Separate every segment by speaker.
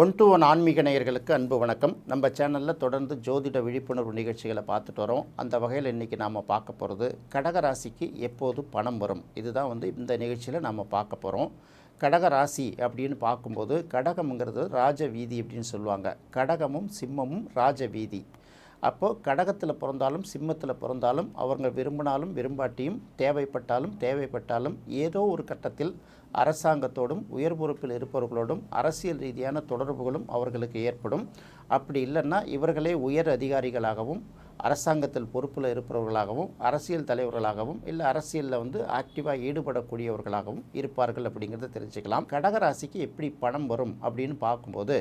Speaker 1: One to one ஆன்மீக நேயர்களுக்கு அன்பு வணக்கம். நம்ம சேனலில் தொடர்ந்து ஜோதிட விழிப்புணர்வு நிகழ்ச்சிகளை பார்த்துட்டு வரோம். அந்த வகையில் இன்றைக்கி நாம் பார்க்க போகிறது கடகராசிக்கு எப்போது பணம் வரும்? இதுதான் வந்து இந்த நிகழ்ச்சியில் நாம் பார்க்க போகிறோம் கடகராசி அப்படின்னு பார்க்கும்போது கடகம்ங்கிறது ராஜ வீதி அப்படின்னு சொல்லுவாங்க. கடகமும் சிம்மமும் ராஜ வீதி அப்போது கடகத்தில் பிறந்தாலும் சிம்மத்தில் பிறந்தாலும் அவங்க விரும்பினாலும் விரும்பாட்டியும் தேவைப்பட்டாலும் தேவைப்பட்டாலும் ஏதோ ஒரு கட்டத்தில் அரசாங்கத்தோடும் உயர் பொறுப்பில் இருப்பவர்களோடும் அரசியல் ரீதியான தொடர்புகளும் அவர்களுக்கு ஏற்படும். அப்படி இல்லைன்னா இவர்களே உயர் அதிகாரிகளாகவும் அரசாங்கத்தில் பொறுப்பில் இருப்பவர்களாகவும் அரசியல் தலைவர்களாகவும் இல்லை அரசியலில் வந்து ஆக்டிவாக ஈடுபடக்கூடியவர்களாகவும் இருப்பார்கள் அப்படிங்கிறத தெரிஞ்சுக்கலாம். கடகராசிக்கு எப்படி பணம் வரும் அப்படின்னு பார்க்கும்போது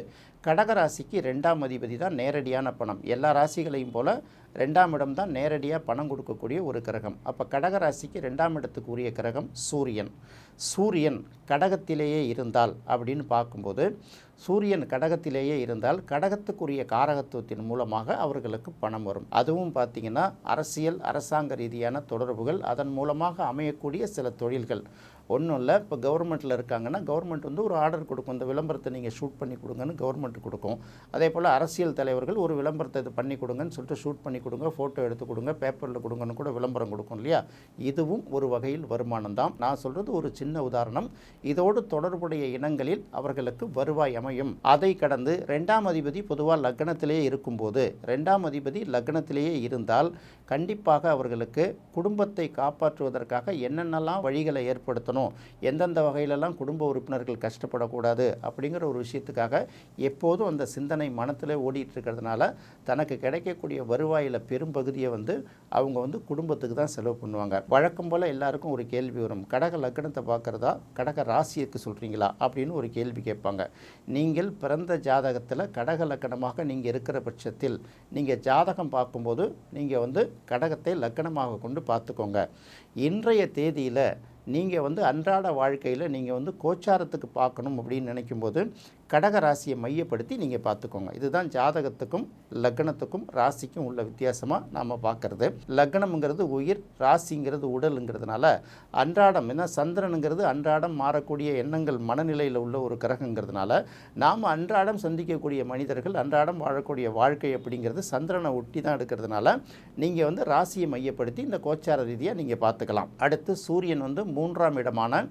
Speaker 1: கடகராசிக்கு ரெண்டாம் அதிபதி தான் நேரடியான பணம். எல்லா ராசிகளையும் போல ரெண்டாம் இடம் தான் நேரடியாக பணம் கொடுக்கக்கூடிய ஒரு கிரகம். அப்போ கடகராசிக்கு ரெண்டாம் இடத்துக்கு உரிய கிரகம் சூரியன். சூரியன் கடகத்திலேயே இருந்தால் அப்படின்னு பார்க்கும்போது சூரியன் கடகத்திலேயே இருந்தால் கடகத்துக்குரிய காரகத்துவத்தின் மூலமாக அவர்களுக்கு பணம் வரும். அதுவும் பார்த்திங்கன்னா அரசியல் அரசாங்க ரீதியான தொடர்புகள் அதன் மூலமாக அமையக்கூடிய சில தொழில்கள். ஒன்றும் இல்லை இப்போ கவர்மெண்ட்டில் இருக்காங்கன்னா கவர்மெண்ட் வந்து ஒரு ஆர்டர் கொடுக்கும். இந்த விளம்பரத்தை நீங்கள் ஷூட் பண்ணி கொடுங்கன்னு கவர்மெண்ட் கொடுக்கும். அதே போல் அரசியல் தலைவர்கள் ஒரு விளம்பரத்தை இது பண்ணி கொடுங்கன்னு சொல்லிட்டு ஷூட் பண்ணி கொடுங்க ஃபோட்டோ எடுத்து கொடுங்க பேப்பரில் கொடுங்கன்னு கூட விளம்பரம் கொடுக்கும் இல்லையா? இதுவும் ஒரு வகையில் வருமானம் தான். நான் சொல்கிறது ஒரு சின்ன உதாரணம். இதோடு தொடர்புடைய இனங்களில் அவர்களுக்கு வருவாய் அமையும். அதை கடந்து ரெண்டாம் அதிபதி பொதுவாக லக்னத்திலேயே இருக்கும்போது ரெண்டாம் அதிபதி லக்னத்திலேயே இருந்தால் கண்டிப்பாக அவர்களுக்கு குடும்பத்தை காப்பாற்றுவதற்காக என்னென்னலாம் வழிகளை ஏற்படுத்தணும் எந்தெந்த வகையிலெல்லாம் குடும்ப உறுப்பினர்கள் கஷ்டப்படக்கூடாது அப்படிங்கிற ஒரு விஷயத்துக்காக எப்போதும் அந்த சிந்தனை மனத்தில் ஓடிட்டு இருக்கிறதுனால தனக்கு கிடைக்கக்கூடிய வருவாயில் பெரும்பகுதியை வந்து அவங்க வந்து குடும்பத்துக்கு தான் செலவு பண்ணுவாங்க. வழக்கம் போல் எல்லாருக்கும் ஒரு கேள்வி வரும். கடக லக்னத்தை பார்க்குறதா? கடக ராசிக்கு சொல்கிறீங்களா அப்படின்னு ஒரு கேள்வி கேட்பாங்க. நீங்கள் பிறந்த ஜாதகத்தில் கடக லக்கணமாக நீங்கள் இருக்கிற பட்சத்தில் நீங்கள் ஜாதகம் பார்க்கும்போது நீங்கள் வந்து கடகத்தை லக்கணமாக கொண்டு பார்த்துக்கோங்க. இன்றைய தேதியில் நீங்கள் வந்து அன்றாட வாழ்க்கையில் நீங்கள் வந்து கோச்சாரத்துக்கு பார்க்கணும் அப்படின்னு நினைக்கும்போது கடக ராசியை மையப்படுத்தி நீங்கள் பார்த்துக்கோங்க. இதுதான் ஜாதகத்துக்கும் லக்னத்துக்கும் ராசிக்கும் உள்ள வித்தியாசமாக நாம் பார்க்குறது. லக்னம்ங்கிறது உயிர் ராசிங்கிறது உடலுங்கிறதுனால அன்றாடம் ஏன்னா சந்திரனுங்கிறது அன்றாடம் மாறக்கூடிய எண்ணங்கள் மனநிலையில் உள்ள ஒரு கிரகங்கிறதுனால நாம் அன்றாடம் சந்திக்கக்கூடிய மனிதர்கள் அன்றாடம் வாழக்கூடிய வாழ்க்கை அப்படிங்கிறது சந்திரனை ஒட்டி தான் எடுக்கிறதுனால நீங்கள் வந்து ராசியை மையப்படுத்தி இந்த கோச்சார ரீதியாக நீங்கள் பார்த்துக்கலாம். அடுத்து சூரியன் வந்து மூன்றாம் இடமான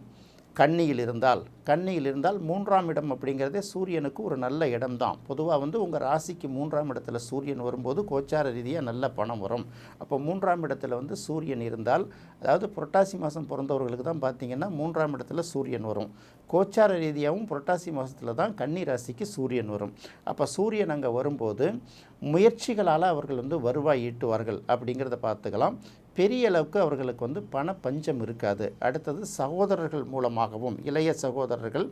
Speaker 1: கன்னியில் இருந்தால் கன்னியில் இருந்தால் மூன்றாம் இடம் அப்படிங்கிறதே சூரியனுக்கு ஒரு நல்ல இடம்தான். பொதுவாக வந்து உங்கள் ராசிக்கு மூன்றாம் இடத்துல சூரியன் வரும்போது கோச்சார ரீதியாக நல்ல பணம் வரும். அப்போ மூன்றாம் இடத்துல வந்து சூரியன் இருந்தால் அதாவது புரட்டாசி மாதம் பிறந்தவர்களுக்கு தான் பார்த்தீங்கன்னா மூன்றாம் இடத்துல சூரியன் வரும். கோச்சார ரீதியாகவும் புரட்டாசி மாதத்தில் தான் கன்னி ராசிக்கு சூரியன் வரும். அப்போ சூரியன் அங்கே வரும்போது முயற்சிகளால் அவர்கள் வந்து வருவாய் ஈட்டுவார்கள் அப்படிங்கிறத பார்த்துக்கலாம். பெரிய அளவுக்கு அவர்களுக்கு வந்து பண பஞ்சம் இருக்காது. அடுத்தது சகோதரர்கள் மூலமாகவும் இளைய சகோதரர்கள்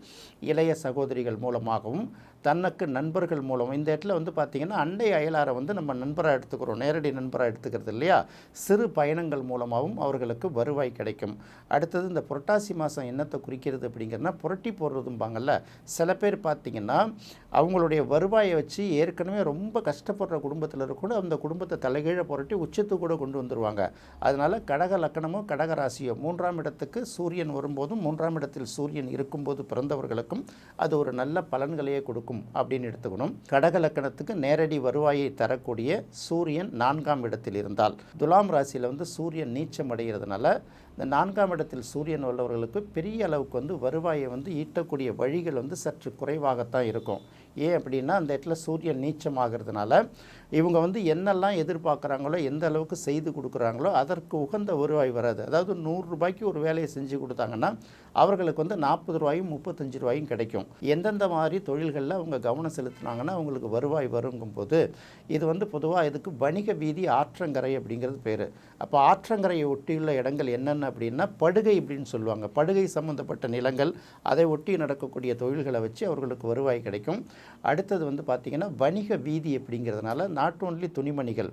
Speaker 1: இளைய சகோதரிகள் மூலமாகவும் தனக்கு நண்பர்கள் மூலம் இந்த இடத்துல வந்து பார்த்திங்கன்னா அண்டை அயலாரை வந்து நம்ம நண்பராக எடுத்துக்கிறோம். நேரடி நண்பராக எடுத்துக்கிறது இல்லையா? சிறு பயணங்கள் மூலமாகவும் அவர்களுக்கு வருவாய் கிடைக்கும். அடுத்தது இந்த புரட்டாசி மாதம் என்னத்தை குறிக்கிறது அப்படிங்கிறனா புரட்டி போடுறதும்பாங்கல்ல. சில பேர் பார்த்திங்கன்னா அவங்களுடைய வருவாயை வச்சு ஏற்கனவே ரொம்ப கஷ்டப்படுற குடும்பத்தில் கூட அந்த குடும்பத்தை தலைகீழே புரட்டி உச்சத்து கூட கொண்டு வந்துடுவாங்க அதனால் கடக லக்கணமோ கடக ராசியோ மூன்றாம் இடத்துக்கு சூரியன் வரும்போதும் மூன்றாம் இடத்தில் சூரியன் இருக்கும்போது பிறந்தவர்களுக்கும் அது ஒரு நல்ல பலன்களையே கொடுக்கும் அப்படின்னு எடுத்துக்கணும். கடக லக்கணத்துக்கு நேரடி வருவாயை தரக்கூடிய சூரியன் நான்காம் இடத்தில் இருந்தால். துலாம் ராசியில் வந்து சூரியன் நீச்சம் அடைகிறதுனால இந்த நான்காம் இடத்தில் சூரியன் உள்ளவர்களுக்கு பெரிய அளவுக்கு வந்து வருவாயை வந்து ஈட்டக்கூடிய வழிகள் வந்து சற்று குறைவாகத்தான் இருக்கும். ஏன் அப்படின்னா அந்த இடத்துல சூரியன் நீச்சமாகிறதுனால இவங்க வந்து என்னெல்லாம் எதிர்பார்க்குறாங்களோ எந்த அளவுக்கு செய்து கொடுக்குறாங்களோ அதற்கு உகந்த வருவாய் வராது. அதாவது நூறுரூபாய்க்கு ஒரு வேலையை செஞ்சு கொடுத்தாங்கன்னா அவர்களுக்கு வந்து நாற்பது ரூபாயும் முப்பத்தஞ்சு ரூபாயும் கிடைக்கும். எந்தெந்த மாதிரி தொழில்களில் அவங்க கவனம் செலுத்தினாங்கன்னா அவங்களுக்கு வருவாய் வருங்கும்போது இது வந்து பொதுவாக இதுக்கு வணிக வீதி ஆற்றங்கரை அப்படிங்கிறது பேர். அப்போ ஆற்றங்கரையை ஒட்டியுள்ள இடங்கள் என்னென்ன அப்படின்னா படுகை அப்படின்னு சொல்லுவாங்க. படுகை சம்மந்தப்பட்ட நிலங்கள் அதை ஒட்டி நடக்கக்கூடிய தொழில்களை வச்சு அவர்களுக்கு வருவாய் கிடைக்கும். அடுத்தது வந்து பார்த்திங்கன்னா வணிக வீதி அப்படிங்கிறதுனால நாட் ஓன்லி துணிமணிகள்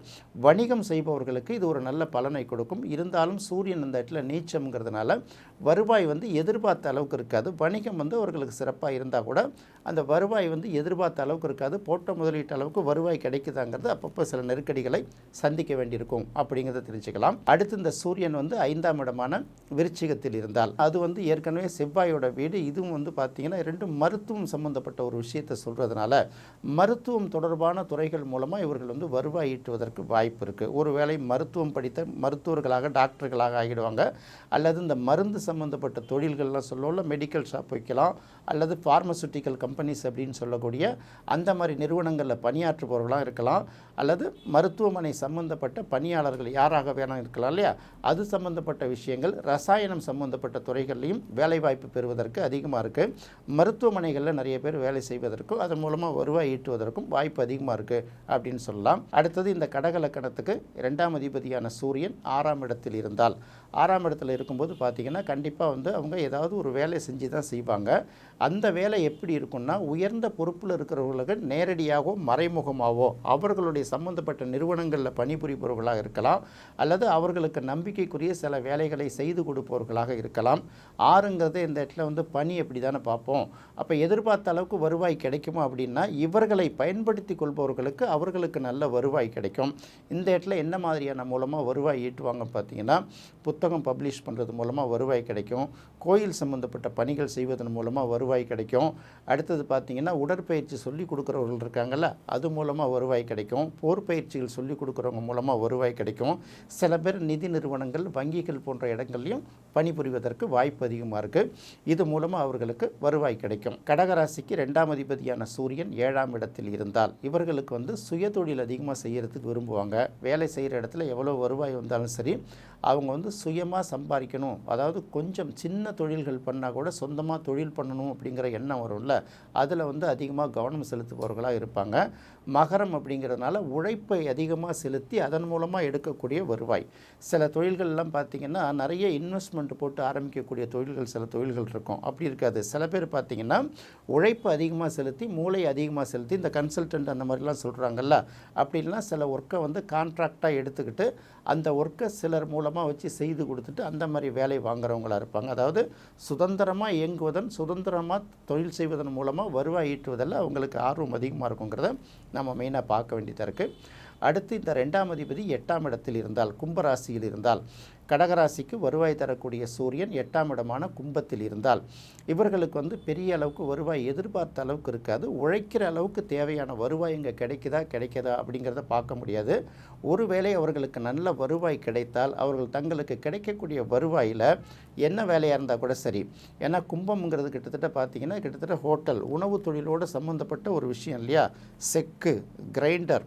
Speaker 1: வணிகம் செய்பவர்களுக்கு இது ஒரு நல்ல பலனை கொடுக்கும். இருந்தாலும் சூரியன் அந்த இடத்துல நீச்சம்ங்கிறதுனால வருவாய் வந்து எதிர்பார்த்த அளவுக்கு இருக்காது. வணிகம் வந்து அவர்களுக்கு சிறப்பாக இருந்தால் கூட அந்த வருவாய் வந்து எதிர்பார்த்த அளவுக்கு இருக்காது. போட்ட முதலீட்டு அளவுக்கு வருவாய் கிடைக்குதாங்கிறது அப்பப்போ சில நெருக்கடிகளை சந்திக்க வேண்டியிருக்கும் அப்படிங்கிறத தெரிஞ்சுக்கலாம். அடுத்து இந்த சூரியன் வந்து ஐந்தாம் இடமான விருச்சிகத்தில் இருந்தால் அது வந்து ஏற்கனவே செவ்வாயோட வீடு. இதுவும் வந்து பார்த்திங்கன்னா ரெண்டும் மருத்துவம் சம்பந்தப்பட்ட ஒரு விஷயத்தை சொல்கிறதுனால மருத்துவம் தொடர்பான துறைகள் மூலமாக இவர்கள் வந்து வருவாய் ஈட்டுவதற்கு வாய்ப்பு இருக்குது ஒருவேளை மருத்துவம் படித்த மருத்துவர்களாக டாக்டர்களாக ஆகிடுவாங்க. அல்லது இந்த மருந்து சம்பந்தப்பட்ட தொழில்கள்லாம் சொல்லல மெடிக்கல் ஷாப் வைக்கலாம் அல்லது ஃபார்மசூட்டிக்கல் கம்பெனிஸ் அப்படின்னு சொல்லக்கூடிய அந்த மாதிரி நிறுவனங்களில் பணியாற்றுபவர்களாக இருக்கலாம். அல்லது மருத்துவமனை சம்பந்தப்பட்ட பணியாளர்கள் யாராக வேணால் இருக்கலாம் இல்லையா? அது சம்பந்தப்பட்ட விஷயங்கள் ரசாயனம் சம்பந்தப்பட்ட துறைகள்லையும் வேலைவாய்ப்பு பெறுவதற்கு அதிகமாக இருக்குது மருத்துவமனைகளில் நிறைய பேர் வேலை செய்வதற்கும் அதன் மூலமாக வருவாய் ஈட்டுவதற்கும் வாய்ப்பு அதிகமாக இருக்குது அப்படின்னு சொல்லலாம். அடுத்தது இந்த கடகலக்கணத்துக்கு இரண்டாம் அதிபதியான சூரியன் ஆறாம் இடத்தில் இருந்தால். ஆறாம் இடத்துல இருக்கும்போது பார்த்திங்கன்னா கண்டிப்பாக வந்து அவங்க ஏதாவது ஒரு வேலை செஞ்சு தான் செய்வாங்க. அந்த வேலை எப்படி இருக்கும்னா உயர்ந்த பொறுப்பில் இருக்கிறவர்களுக்கு நேரடியாகவோ மறைமுகமாகவோ அவர்களுடைய சம்பந்தப்பட்ட நிறுவனங்களில் பணிபுரிபவர்களாக இருக்கலாம் அல்லது அவர்களுக்கு நம்பிக்கைக்குரிய சில வேலைகளை செய்து கொடுப்பவர்களாக இருக்கலாம். ஆறுங்கிறது இந்த இடத்துல வந்து பணி எப்படி தானே பார்ப்போம். அப்போ எதிர்பார்த்த அளவுக்கு வருவாய் கிடைக்குமா அப்படின்னா இவர்களை பயன்படுத்தி கொள்பவர்களுக்கு அவர்களுக்கு நல்ல வருவாய் கிடைக்கும். இந்த இடத்துல என்ன மாதிரியான மூலமாக வருவாய் ஈட்டுவாங்க பார்த்தீங்கன்னா புத்தகம் பப்ளிஷ் பண்ணுறது மூலமாக வருவாய் கிடைக்கும் கோயில் சம்மந்தப்பட்ட பணிகள் செய்வதன் மூலமாக வருவாய் கிடைக்கும். அடுத்தது பார்த்திங்கன்னா உடற்பயிற்சி சொல்லி கொடுக்குறவர்கள் இருக்காங்கல்ல அது மூலமாக வருவாய் கிடைக்கும். போர் பயிற்சிகள் சொல்லி கொடுக்குறவங்க மூலமாக வருவாய் கிடைக்கும். சில பேர் நிதி நிறுவனங்கள் வங்கிகள் போன்ற இடங்கள்லையும் பணிபுரிவதற்கு வாய்ப்பு அதிகமாக இருக்குது இது மூலமாக அவர்களுக்கு வருவாய் கிடைக்கும். கடகராசிக்கு ரெண்டாம் அதிபதியான சூரியன் ஏழாம் இடத்தில் இருந்தால் இவர்களுக்கு வந்து சுயதொழில் அதிகமாக செய்கிறதுக்கு விரும்புவாங்க. வேலை செய்கிற இடத்துல எவ்வளோ வருவாய் வந்தாலும் சரி அவங்க வந்து சுயமாக சம்பாதிக்கணும். அதாவது கொஞ்சம் சின்ன தொழில்கள் பண்ணால் கூட சொந்தமாக தொழில் பண்ணணும் அப்படிங்கிற எண்ணம் வரும்ல. அதில் வந்து அதிகமாக கவனம் செலுத்துபவர்களாக இருப்பாங்க. மகரம் அப்படிங்கிறதுனால உழைப்பை அதிகமாக செலுத்தி அதன் மூலமாக எடுக்கக்கூடிய வருவாய். சில தொழில்கள்லாம் பார்த்திங்கன்னா நிறைய இன்வெஸ்ட்மெண்ட் போட்டு ஆரம்பிக்கக்கூடிய தொழில்கள் சில தொழில்கள் இருக்கும். அப்படி இருக்காது. சில பேர் பார்த்திங்கன்னா உழைப்பு அதிகமாக செலுத்தி மூளை அதிகமாக செலுத்தி இந்த கன்சல்டன்ட் அந்த மாதிரிலாம் சொல்கிறாங்கல்ல அப்படின்லாம் சில ஒர்க்கை வந்து கான்ட்ராக்டாக எடுத்துக்கிட்டு அந்த ஒர்க்கை சிலர் மூலமாக வச்சு செய்து கொடுத்துட்டு அந்த மாதிரி வேலை வாங்குறவங்களா இருப்பாங்க. அதாவது சுதந்திரமாக இயங்குவதன் சுதந்திரமாக தொழில் செய்வதன் மூலமாக வருவாய் ஈட்டுவதில் அவங்களுக்கு ஆர்வம் அதிகமாக இருக்குங்கிறத நம்ம மெயினாக பார்க்க வேண்டியதாக இருக்குது அடுத்து இந்த ரெண்டாம் அதிபதி எட்டாம் இடத்தில் இருந்தால் கும்பராசியில் இருந்தால் கடகராசிக்கு வருவாய் தரக்கூடிய சூரியன் எட்டாம் இடமான கும்பத்தில் இருந்தால் இவர்களுக்கு வந்து பெரிய அளவுக்கு வருவாய் எதிர்பார்த்த அளவுக்கு இருக்காது. உழைக்கிற அளவுக்கு தேவையான வருவாய் இங்கே கிடைக்குதா கிடைக்குதா அப்படிங்கிறத பார்க்க முடியாது. ஒருவேளை அவர்களுக்கு நல்ல வருவாய் கிடைத்தால் அவர்கள் தங்களுக்கு கிடைக்கக்கூடிய வருவாயில் என்ன வேலையாக இருந்தால் கூட சரி. ஏன்னா கும்பம்ங்கிறது கிட்டத்தட்ட பார்த்தீங்கன்னா கிட்டத்தட்ட ஹோட்டல் உணவு தொழிலோடு சம்மந்தப்பட்ட ஒரு விஷயம் இல்லையா? செக்கு கிரைண்டர்.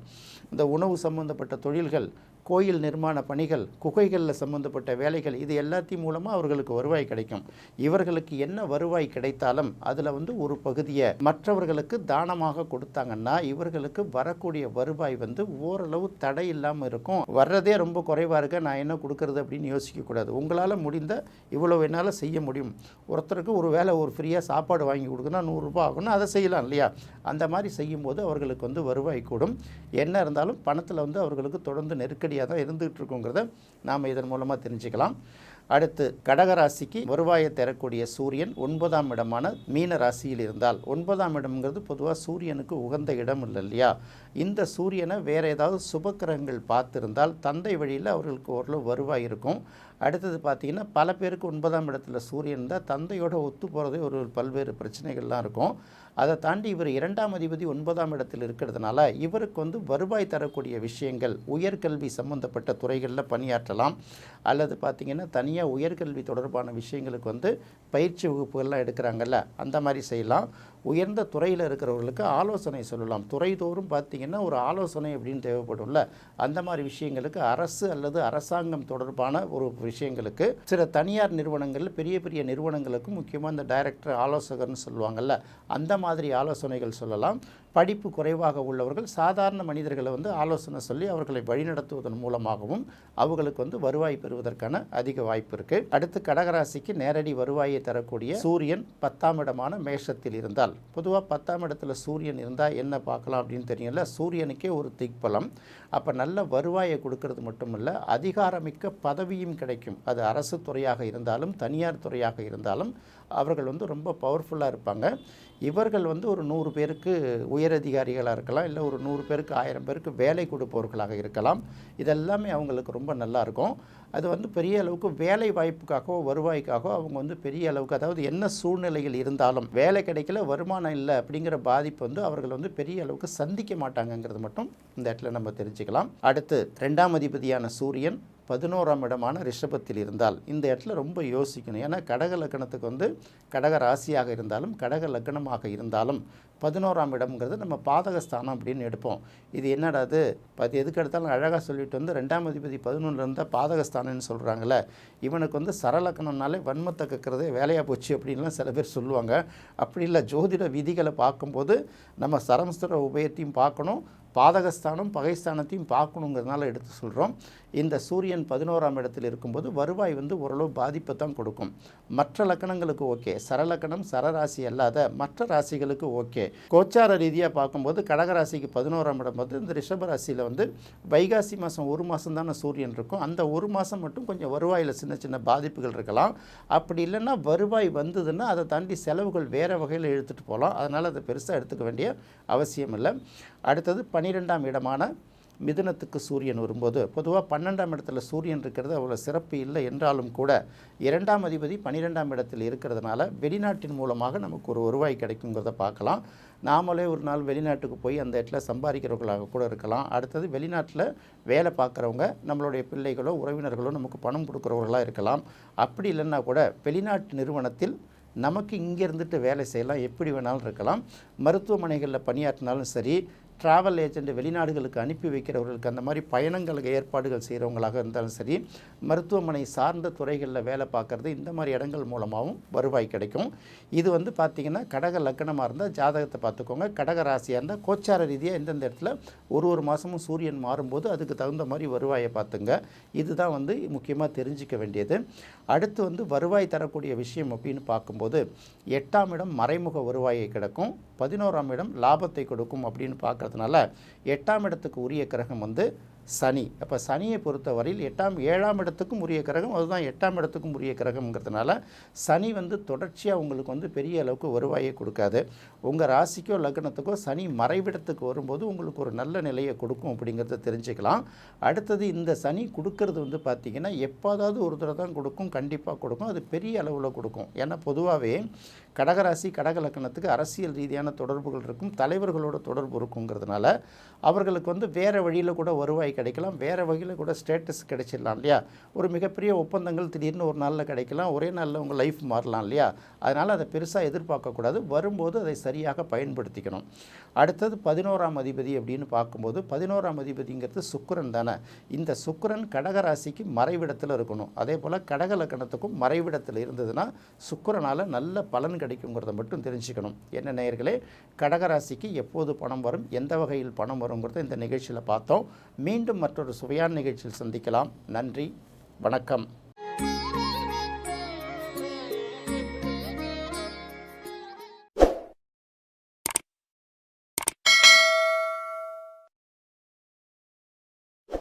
Speaker 1: இந்த உணவு சம்பந்தப்பட்ட தொழில்கள் கோயில் நிர்மாண பணிகள் குகைகளில் சம்பந்தப்பட்ட வேலைகள் இது எல்லாத்தையும் மூலமாக அவர்களுக்கு வருவாய் கிடைக்கும். இவர்களுக்கு என்ன வருவாய் கிடைத்தாலும் அதில் வந்து ஒரு பகுதியை மற்றவர்களுக்கு தானமாக கொடுத்தாங்கன்னா இவர்களுக்கு வரக்கூடிய வருவாய் வந்து ஓரளவு தடை இல்லாமல் இருக்கும். வர்றதே ரொம்ப குறைவாக இருக்க. நான் என்ன கொடுக்கறது அப்படின்னு யோசிக்கக்கூடாது உங்களால் முடிந்த இவ்வளோ என்னால் செய்ய முடியும். ஒருத்தருக்கு ஒரு வேலை ஒரு ஃப்ரீயாக சாப்பாடு வாங்கி கொடுக்குன்னா நூறுரூபா ஆகணும் அதை செய்யலாம் இல்லையா? அந்த மாதிரி செய்யும்போது அவர்களுக்கு வந்து வருவாய் கூடும். என்ன இருந்தாலும் பணத்தில் வந்து அவர்களுக்கு தொடர்ந்து நெருக்கடி படிப்படியாக தான் இருந்துகிட்டு இருக்குங்கிறத நாம் இதன் மூலமாக தெரிஞ்சுக்கலாம். அடுத்து கடகராசிக்கு வருவாயை தரக்கூடிய சூரியன் ஒன்பதாம் இடமான மீன ராசியில் இருந்தால் ஒன்பதாம் இடம்ங்கிறது பொதுவாக சூரியனுக்கு உகந்த இடம் இல்லை இல்லையா? இந்த சூரியனை வேறு ஏதாவது சுபக்கிரகங்கள் பார்த்திருந்தால் தந்தை வழியில் அவர்களுக்கு ஓரளவு வருவாய் இருக்கும். அடுத்தது பார்த்திங்கன்னா பல பேருக்கு ஒன்பதாம் இடத்துல சூரியன் இருந்தால் தந்தையோட ஒத்து போகிறதே ஒரு பல்வேறு பிரச்சனைகள்லாம் இருக்கும். அதை தாண்டி இவர் இரண்டாம் அதிபதி ஒன்பதாம் இடத்தில் இருக்கிறதுனால இவருக்கு வந்து வருவாய் தரக்கூடிய விஷயங்கள் உயர்கல்வி சம்பந்தப்பட்ட துறைகளில் பணியாற்றலாம். அல்லது பார்த்திங்கன்னா தனியாக உயர்கல்வி தொடர்பான விஷயங்களுக்கு வந்து பயிற்சி வகுப்புகள்லாம் எடுக்கிறாங்கல்ல அந்த மாதிரி செய்யலாம். உயர்ந்த துறையில் இருக்கிறவர்களுக்கு ஆலோசனை சொல்லலாம். துறைதோறும் பார்த்திங்கன்னா ஒரு ஆலோசனை அப்படின்னு தேவைப்படும்ல. அந்த மாதிரி விஷயங்களுக்கு அரசு அல்லது அரசாங்கம் தொடர்பான ஒரு விஷயங்களுக்கு சில தனியார் நிறுவனங்கள் பெரிய பெரிய நிறுவனங்களுக்கு முக்கியமாக இந்த டைரக்டர் ஆலோசகர்னு சொல்லுவாங்கள்ல அந்த மாதிரி ஆலோசனைகள் சொல்லலாம். படிப்பு குறைவாக உள்ளவர்கள் சாதாரண மனிதர்களை வந்து ஆலோசனை சொல்லி அவர்களை வழிநடத்துவதன் மூலமாகவும் அவர்களுக்கு வந்து வருவாய் பெறுவதற்கான அதிக வாய்ப்பு இருக்குது அடுத்து கடகராசிக்கு நேரடி வருவாயை தரக்கூடிய சூரியன் பத்தாம் இடமான மேஷத்தில் இருந்தால் பொதுவாக பத்தாம் இடத்துல சூரியன் இருந்தால் என்ன பார்க்கலாம் அப்படின்னு தெரியல சூரியனுக்கே ஒரு திக்பலம். அப்போ நல்ல வருவாயை கொடுக்கறது மட்டுமல்ல அதிகாரமிக்க பதவியும் கிடைக்கும். அது அரசு துறையாக இருந்தாலும் தனியார் துறையாக இருந்தாலும் அவர்கள் வந்து ரொம்ப பவர்ஃபுல்லாக இருப்பாங்க. இவர்கள் வந்து ஒரு நூறு பேருக்கு உயரதிகாரிகளாக இருக்கலாம் இல்லை ஒரு நூறு பேருக்கு ஆயிரம் பேருக்கு வேலை கொடுப்பவர்களாக இருக்கலாம். இதெல்லாமே அவங்களுக்கு ரொம்ப நல்லா இருக்கும். அது வந்து பெரிய அளவுக்கு வேலை வாய்ப்புக்காகவோ வருவாய்க்காகவோ அவங்க வந்து பெரிய அளவுக்கு அதாவது என்ன சூழ்நிலையில் இருந்தாலும் வேலை கிடைக்கல வருமானம் இல்லை அப்படிங்கிற பாதிப்பு வந்து அவர்கள் வந்து பெரிய அளவுக்கு சந்திக்க மாட்டாங்கங்கிறது மட்டும் இந்த இடத்துல நம்ம தெரிஞ்சுக்கலாம். அடுத்து ரெண்டாம் அதிபதியான சூரியன் பதினோராம் இடமான ரிஷபத்தில் இருந்தால் இந்த இடத்துல ரொம்ப யோசிக்கணும். ஏன்னா கடக லக்கணத்துக்கு வந்து கடக ராசியாக இருந்தாலும் கடக லக்கணமாக இருந்தாலும் பதினோராம் இடம்ங்கிறது நம்ம பாதகஸ்தானம் அப்படின்னு எடுப்போம். இது என்னடா அது? எதுக்கு எடுத்தாலும் அழகாக சொல்லிட்டு வந்து ரெண்டாம் அதிபதி பதினொன்று இருந்தால் பாதகஸ்தானம்னு சொல்கிறாங்களே இவனுக்கு வந்து சரலக்கணம்னாலே வன்மத்தை கக்கிறதே வேலையாக போச்சு அப்படின்லாம் சில பேர் சொல்லுவாங்க. அப்படி இல்லை ஜோதிட விதிகளை பார்க்கும்போது நம்ம சரம்ஸ்தர உபயத்தையும் பார்க்கணும். பாதகஸ்தானம் பகைஸ்தானத்தையும் பார்க்கணுங்கிறதுனால எடுத்து சொல்கிறோம் இந்த சூரியன் பதினோராம் இடத்தில் இருக்கும்போது வருவாய் வந்து ஓரளவு பாதிப்பை தான் கொடுக்கும். மற்ற லக்கணங்களுக்கு ஓகே. சரலக்கணம் சரராசி அல்லாத மற்ற ராசிகளுக்கு ஓகே. கோச்சார ரீதியாக பார்க்கும்போது கடகராசிக்கு பதினோராம் இடம் வந்து இந்த ரிஷபராசியில் வந்து வைகாசி மாதம் ஒரு மாதம் தானே சூரியன் இருக்கும். அந்த ஒரு மாதம் மட்டும் கொஞ்சம் வருவாயில் சின்ன சின்ன பாதிப்புகள் இருக்கலாம். அப்படி இல்லைன்னா வருவாய் வந்ததுன்னா அதை தாண்டி செலவுகள் வேறு வகையில் இழுத்துட்டு போகலாம். அதனால் அதை பெருசாக எடுத்துக்க வேண்டிய அவசியம் இல்லை. அடுத்தது பன்னிரெண்டாம் இடமான மிதுனத்துக்கு சூரியன் வரும்போது பொதுவாக பன்னெண்டாம் இடத்துல சூரியன் இருக்கிறது அவ்வளோ சிறப்பு இல்லை என்றாலும் கூட இரண்டாம் அதிபதி பன்னிரெண்டாம் இடத்தில் இருக்கிறதுனால வெளிநாட்டின் மூலமாக நமக்கு ஒரு வருவாய் கிடைக்குங்கிறத பார்க்கலாம். நாமளே ஒரு நாள் வெளிநாட்டுக்கு போய் அந்த இடத்துல சம்பாதிக்கிறவர்களாக கூட இருக்கலாம். அடுத்தது வெளிநாட்டில் வேலை பார்க்குறவங்க நம்மளுடைய பிள்ளைகளோ உறவினர்களோ நமக்கு பணம் கொடுக்குறவர்களாக இருக்கலாம். அப்படி இல்லைன்னா கூட வெளிநாட்டு நிறுவனத்தில் நமக்கு இங்கே இருந்துட்டு வேலை செய்யலாம். எப்படி வேணாலும் இருக்கலாம். மருத்துவமனைகளில் பணியாற்றினாலும் சரி ட்ராவல் ஏஜெண்ட் வெளிநாடுகளுக்கு அனுப்பி வைக்கிறவர்களுக்கு அந்த மாதிரி பயணங்களுக்கு ஏற்பாடுகள் செய்கிறவங்களாக இருந்தாலும் சரி மருத்துவமனை சார்ந்த துறைகளில் வேலை பார்க்குறது இந்த மாதிரி இடங்கள் மூலமாகவும் வருவாய் கிடைக்கும். இது வந்து பார்த்திங்கன்னா கடக லக்கணமாக இருந்தால் ஜாதகத்தை பார்த்துக்கோங்க. கடக ராசியாக இருந்தால் கோச்சார ரீதியாக எந்தெந்த இடத்துல ஒரு ஒரு மாதமும் சூரியன் மாறும்போது அதுக்கு தகுந்த மாதிரி வருவாயை பார்த்துங்க. இதுதான் வந்து முக்கியமாக தெரிஞ்சிக்க வேண்டியது. அடுத்து வந்து வருவாய் தரக்கூடிய விஷயம் அப்படின்னு பார்க்கும்போது எட்டாம் இடம் மறைமுக வருவாயை கிடக்கும். பதினோராம் இடம் லாபத்தை கொடுக்கும் அப்படின்னு இருக்கிறதுனால எட்டாம் இடத்துக்கு உரிய கிரகம் வந்து சனி. அப்போ சனியை பொறுத்தவரையில் எட்டாம் ஏழாம் இடத்துக்கும் உரிய கிரகம் அதுதான் எட்டாம் இடத்துக்கும் உரிய கிரகம்ங்கிறதுனால சனி வந்து தொடர்ச்சியாக உங்களுக்கு வந்து பெரிய அளவுக்கு வருவாயை கொடுக்காது. உங்கள் ராசிக்கோ லக்னத்துக்கோ சனி மறைவிடத்துக்கு வரும்போது உங்களுக்கு ஒரு நல்ல நிலையை கொடுக்கும் அப்படிங்கிறத தெரிஞ்சுக்கலாம். அடுத்தது இந்த சனி கொடுக்கறது வந்து பார்த்திங்கன்னா எப்போதாவது ஒரு தடவை தான் கொடுக்கும் கண்டிப்பாக கொடுக்கும். அது பெரிய அளவில் கொடுக்கும். ஏன்னா பொதுவாகவே கடகராசி கடக லக்கணத்துக்கு அரசியல் ரீதியான தொடர்புகள் இருக்கும் தலைவர்களோட தொடர்பு இருக்குங்கிறதுனால அவர்களுக்கு வந்து வேறு வழியில் கூட வருவாய் கிடைக்கலாம் வேறு வகையில் கூட ஸ்டேட்டஸ் கிடைச்சிடலாம் இல்லையா? ஒரு மிகப்பெரிய ஒப்பந்தங்கள் திடீர்னு ஒரு நாளில் கிடைக்கலாம் ஒரே நாளில் உங்கள் லைஃப் மாறலாம் இல்லையா? அதனால் அதை பெருசாக எதிர்பார்க்கக்கூடாது வரும்போது அதை சரியாக பயன்படுத்திக்கணும். அடுத்தது பதினோராம் அதிபதி அப்படின்னு பார்க்கும்போது பதினோராம் அதிபதிங்கிறது சுக்கரன் தானே. இந்த சுக்கரன் கடகராசிக்கு மறைவிடத்தில் இருக்கணும். அதே போல் கடக லக்கணத்துக்கும் மறைவிடத்தில் இருந்ததுன்னா சுக்கரனால் நல்ல பலன் கிடைக்குங்கிறத மட்டும் தெரிஞ்சுக்கணும். என்ன நேயர்களே கடகராசிக்கு எப்போது பணம் வரும் எந்த வகையில் பணம் வருங்கிறத இந்த நிகழ்ச்சியில் பார்த்தோம். மீண்டும் மற்றொரு சுவையான நிகழ்ச்சியில் சந்திக்கலாம். நன்றி வணக்கம்.